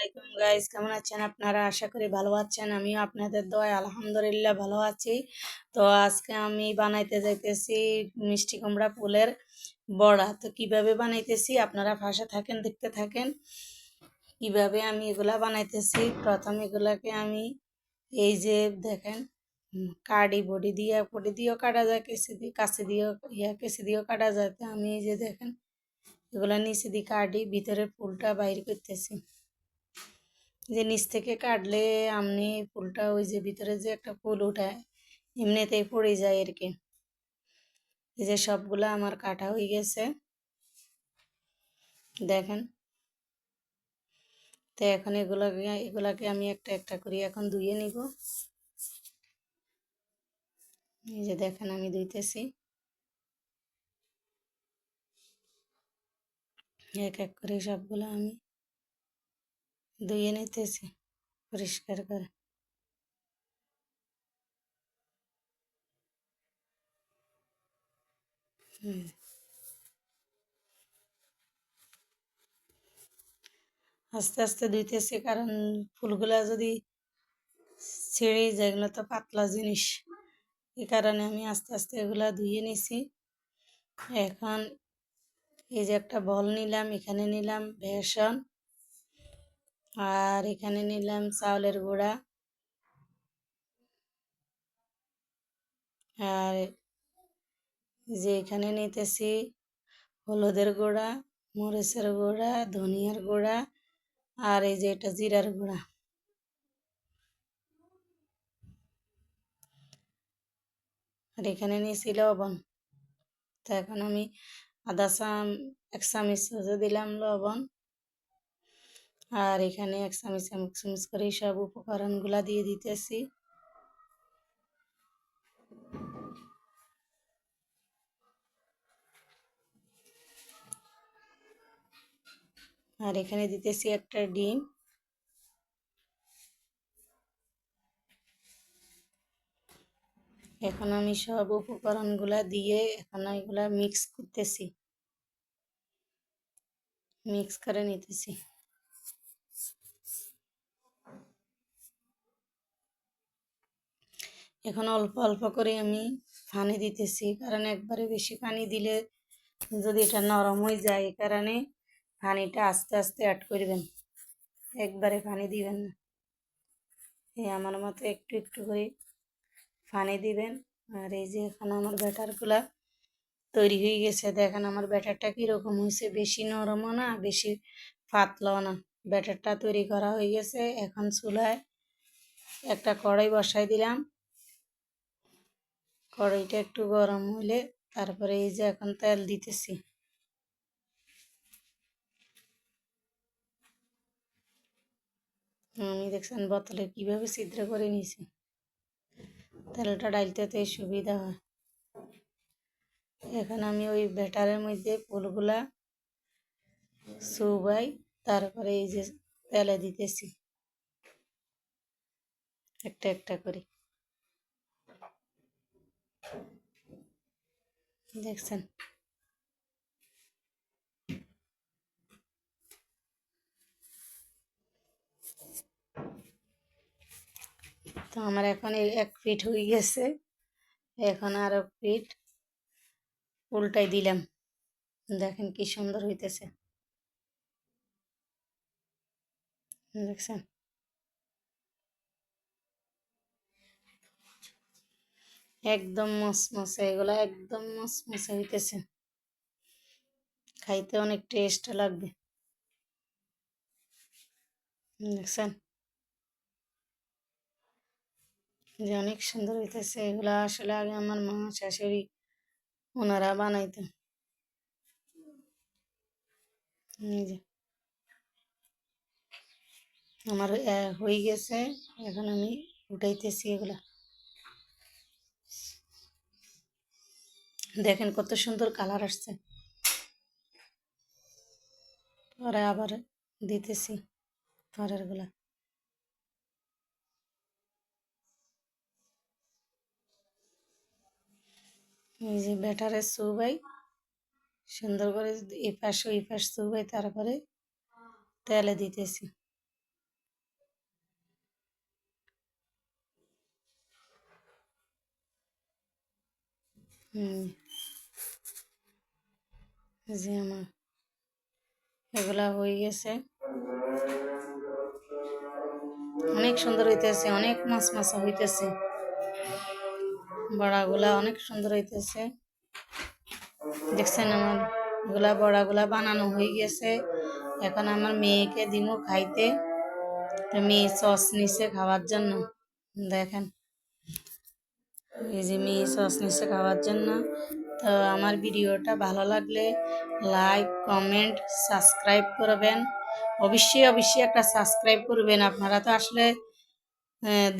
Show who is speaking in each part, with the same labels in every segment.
Speaker 1: আলাইকুম গাইস কেমন আছেন আপনারা? আশা করি ভালো আছেন, আমিও আপনাদের দয় আলহামদুলিল্লাহ ভালো আছি। তো আজকে আমি বানাইতে যাইতেছি মিষ্টি কুমড়া ফুলের বড়া। তো কীভাবে বানাইতেছি? আপনারা ফাঁসে থাকেন, দেখতে থাকেন। কীভাবে আমি এগুলা বানাইতেছি? প্রথম এগুলাকে আমি এই যে দেখেন কাডি বডি দিয়ে, বডি দিয়েও কাটা যায় কেসি দিয়ে কাছে দিয়েও, ইয়া কেসি দিয়েও কাটা যায়। তো আমি এই যে দেখেন, এগুলো নিচে দিয়ে কাটি, ভিতরের ফুলটা বাইর করতেছি। যে নিচ থেকে কাটলে আমনি ফুলটা ওই যে ভিতরে যে একটা ফুল উঠায়, এমনিতেই পড়ে যায় আর কি এই যে সবগুলো আমার কাটা হয়ে গেছে। দেখেন। তো এখন এগুলাকে এগুলাকে আমি একটা একটা করে এখন ধুয়ে নিব। এই যে দেখেন আমি ধুইতেছি। এক এক করে সবগুলো আমি ধুয়ে নিতেছি পরিষ্কার করে আস্তে আস্তে ধুইতেছি কারণ ফুলগুলা যদি ছেড়ে যায় এগুলো তো পাতলা জিনিস এই কারণে আমি আস্তে আস্তে এগুলা ধুয়ে নিছি এখন এই যে একটা বল নিলাম এখানে নিলাম বেসন আর এখানে নিলাম চাউলের গুঁড়া। আর যে এখানে নিতেছি হলুদের গুঁড়া, মরিচের গুঁড়া, ধনিয়ার গুঁড়া, আর এই যে এটা জিরার গুঁড়া। আর এখানে নিয়েছি লবণ। তো এখন আমি আধা চাম, এক চামচ দিলাম লবণ। আর এখানে এক চামচ এক চামচ করে সব উপকরণগুলা দিয়ে দিতেছি। আর এখানে দিতেছি একটা ডিম। এখন আমি সব উপকরণগুলা দিয়ে এখন এগুলা মিক্স করতেছি। মিক্স করে নিতেছি। এখন অল্প অল্প করে আমি পানি দিতেছি। কারণ একবারে বেশি পানি দিলে যদি এটা নরম হয়ে যায়, এই কারণে পানিটা আস্তে আস্তে অ্যাড করবেন। একবারে পানি দিবেন না। এই আমার মতো একটু একটু করে পানি দিবেন। আর এই যে এখন আমার ব্যাটারগুলা তৈরি হয়ে গেছে। দেখেন আমার ব্যাটারটা কীরকম হয়েছে। বেশি নরমও না, বেশি পাতলাও না। ব্যাটারটা তৈরি করা হয়ে গেছে। এখন চুলায় একটা কড়াই বসাই দিলাম। কড়াইটা একটু গরম হলে তারপরে এই যে এখন তেল দিতেছি। আমি দেখছেন বোতলে কীভাবে ছিদ্র করে নিয়েছি। তেলটা ডালতে তো সুবিধা হয়। এখন আমি ওই ব্যাটারের মধ্যে ফুলগুলা সুবাই তারপরে এই যে তেলে দিতেছি। একটা একটা করে। দেখছেন। তো আমার এখন এক ফিট হয়ে গেছে। এখন আরও ফিট উল্টাই দিলাম। দেখেন কি সুন্দর হইতেছে। দেখছেন? একদম মসমসে এগুলো একদম মসমসে হইতেছে। খাইতে অনেক টেস্ট লাগবে। দেখছেন? যে অনেক সুন্দর হইতেছে, এগুলো আসলে আগে আমার মা শাশুড়ি ওনারা বানাইতেন। যে। আমার হয়ে গেছে, এখন আমি উঠাইতেছি এগুলা। দেখেন কত সুন্দর কালার আসছে। পরে আবার দিতেছি পরেরগুলা। এই যে ব্যাটারের সুবাই, সুন্দর করে এই পাশ ওই পাশ সুবাই, তারপরে তেলে দিতেছি। যে আমার। এগুলা হয়ে গেছে। অনেক সুন্দর হইতেছে, অনেক মাছ মাছা হইতেছে। বড়াগুলা অনেক সুন্দর হইতেছে। দেখছেন আমার এগুলা বড়াগুলা বানানো হয়ে গেছে। এখন আমার মেয়েকে দিমু খাইতে। মেয়ে সস নিছে খাওয়ার জন্য। দেখেন। এই যে মেয়ে সস নিচ্ছে খাওয়ার জন্য। তো আমার ভিডিওটা ভালো লাগলে লাইক কমেন্ট সাবস্ক্রাইব করবেন। অবশ্যই অবশ্যই একটা সাবস্ক্রাইব করবেন আপনারা। তো আসলে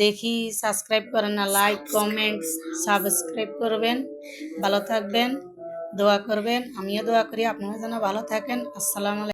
Speaker 1: দেখি সাবস্ক্রাইব করেন না লাইক কমেন্ট সাবস্ক্রাইব করবেন। ভালো থাকবেন, দোয়া করবেন। আমিও দোয়া করি, আপনারা যেন ভালো থাকেন। আসসালামু